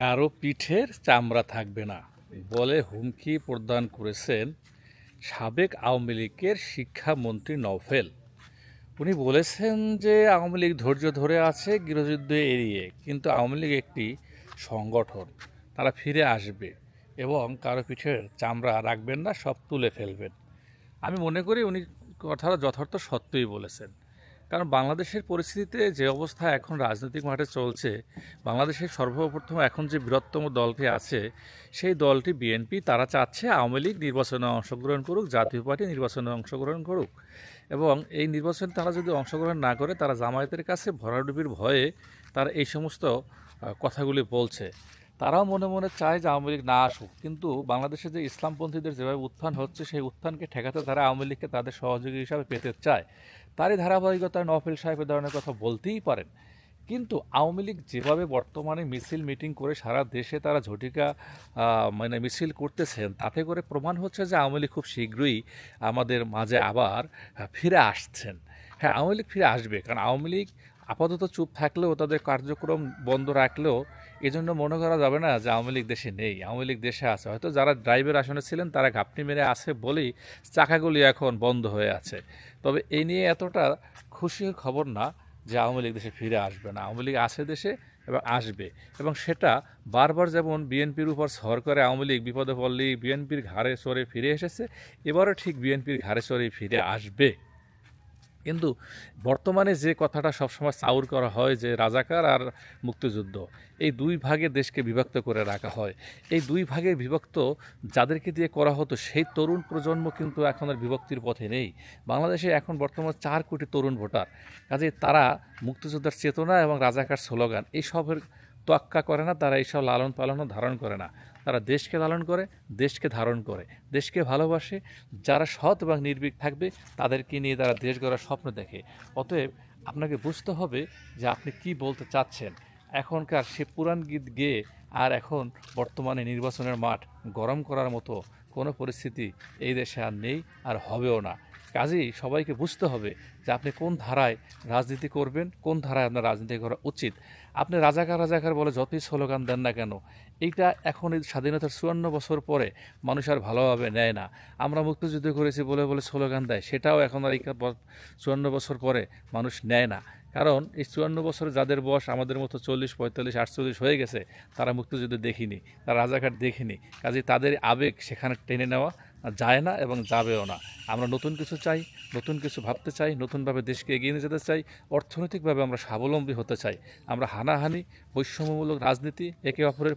কারও পিঠের চামড়া থাকবে না বলে হুমকি প্রদান করেছেন সাবেক আওয়ামী লীগের শিক্ষামন্ত্রী নওফেল। উনি বলেছেন যে আওয়ামী লীগ ধৈর্য ধরে আছে, গৃহযুদ্ধ এড়িয়ে, কিন্তু আওয়ামী লীগ একটি সংগঠন। তারা ফিরে আসবে এবং কারও পিঠের চামড়া রাখবেন না, সব তুলে ফেলবেন। আমি মনে করি উনি কথাটা যথার্থ সত্যই বলেছেন। কারণ বাংলাদেশের পরিস্থিতিতে যে অবস্থা এখন রাজনৈতিক মাঠে চলছে, বাংলাদেশের সর্বপ্রথম এখন যে বৃহত্তম দলটি আছে, সেই দলটি বিএনপি, তারা চাচ্ছে আওয়ামী লীগ নির্বাচনে অংশগ্রহণ করুক, জাতীয় পার্টি নির্বাচনে অংশগ্রহণ করুক। এবং এই নির্বাচনে তারা যদি অংশগ্রহণ না করে, তারা জামায়াতের কাছে ভরাডুবির ভয়ে তারা এই সমস্ত কথাগুলি বলছে। তারাও মনে মনে চায় যে আওয়ামী লীগ না আসুক। কিন্তু বাংলাদেশে যে ইসলামপন্থীদের যেভাবে উত্থান হচ্ছে, সেই উত্থানকে ঠেকাতে তারা আওয়ামী লীগকে তাদের সহযোগী হিসাবে পেতে চায়। তারই ধারাবাহিকতায় নফেল সাহেব এ ধরনের কথা বলতেই পারেন। কিন্তু আওয়ামী লীগ যেভাবে বর্তমানে মিছিল, মিটিং করে সারা দেশে তারা ঝটিকা মানে মিছিল করতেছেন, তাতে করে প্রমাণ হচ্ছে যে আওয়ামী লীগ খুব শীঘ্রই আমাদের মাঝে আবার ফিরে আসছেন। হ্যাঁ আওয়ামী লীগ ফিরে আসবে। কারণ আওয়ামী লীগ আপাতত চুপ থাকলেও তাদের কার্যক্রম বন্ধ রাখলেও এজন্য মনে করা যাবে না যে আওয়ামী লীগ দেশে নেই, আওয়ামী লীগ দেশে আছে। হয়তো যারা ড্রাইভের আসনে ছিলেন তারা ঘাপটি মেরে আছে বলেই চাকাগুলি এখন বন্ধ হয়ে আছে। তবে এই নিয়ে এতটা খুশির খবর না যে আওয়ামী লীগ দেশে ফিরে আসবে না। আওয়ামী লীগ আছে দেশে এবং আসবে এবং সেটা বারবার যেমন বিএনপির উপর সর করে আওয়ামী লীগ বিপদে পড়লেই বিএনপির ঘাড়ে চড়ে ফিরে এসেছে, এবারও ঠিক বিএনপির ঘাড়ে চড়ে ফিরে আসবে। কিন্তু বর্তমানে যে কথাটা সবসময় চাউর করা হয় যে রাজাকার আর মুক্তিযুদ্ধ, এই দুই ভাগে দেশকে বিভক্ত করে রাখা হয়। এই দুই ভাগে বিভক্ত যাদেরকে দিয়ে করা হতো, সেই তরুণ প্রজন্ম কিন্তু এখন আর বিভক্তির পথে নেই। বাংলাদেশে এখন বর্তমানে চার কোটি তরুণ ভোটার। কাজে তারা মুক্তিযোদ্ধার চেতনা এবং রাজাকার স্লোগান, এইসবের তোয়াক্কা করে না, তারা এইসব লালন পালনও ধারণ করে না। তারা দেশকে লালন করে, দেশকে ধারণ করে, দেশকে ভালোবাসে। যারা সৎ এবং নির্ভীক থাকবে, তাদেরকে নিয়ে তারা দেশ গড়ার স্বপ্ন দেখে। অতএব আপনাকে বুঝতে হবে যে আপনি কি বলতে চাচ্ছেন। এখনকার সে পুরাণ গীত গেয়ে আর এখন বর্তমানে নির্বাচনের মাঠ গরম করার মতো কোনো পরিস্থিতি এই দেশে আর নেই আর হবেও না। কাজেই সবাইকে বুঝতে হবে যে আপনি কোন ধারায় রাজনীতি করবেন, কোন ধারায় আপনার রাজনীতি করা উচিত। আপনি রাজাকার রাজাকার বলে যতই স্লোগান দেন না কেন, এইটা এখন এই স্বাধীনতার চুয়ান্ন বছর পরে মানুষ আর ভালোভাবে নেয় না। আমরা মুক্তিযুদ্ধ করেছি বলে বলে স্লোগান দেয়, সেটাও এখন আর এই চুয়ান্ন বছর পরে মানুষ নেয় না। কারণ এই চুয়ান্ন বছর যাদের বয়স আমাদের মতো চল্লিশ, পঁয়তাল্লিশ, আটচল্লিশ হয়ে গেছে, তারা মুক্তিযুদ্ধ দেখিনি, তারা রাজাঘাট দেখিনি। কাজে তাদের আবেগ সেখানে টেনে নেওয়া যায় না এবং যাবেও না। আমরা নতুন কিছু চাই, নতুন কিছু ভাবতে চাই, নতুনভাবে দেশকে এগিয়ে নিয়ে যেতে চাই, অর্থনৈতিকভাবে আমরা স্বাবলম্বী হতে চাই। আমরা হানাহানি, বৈষম্যমূলক রাজনীতি, একে অপরের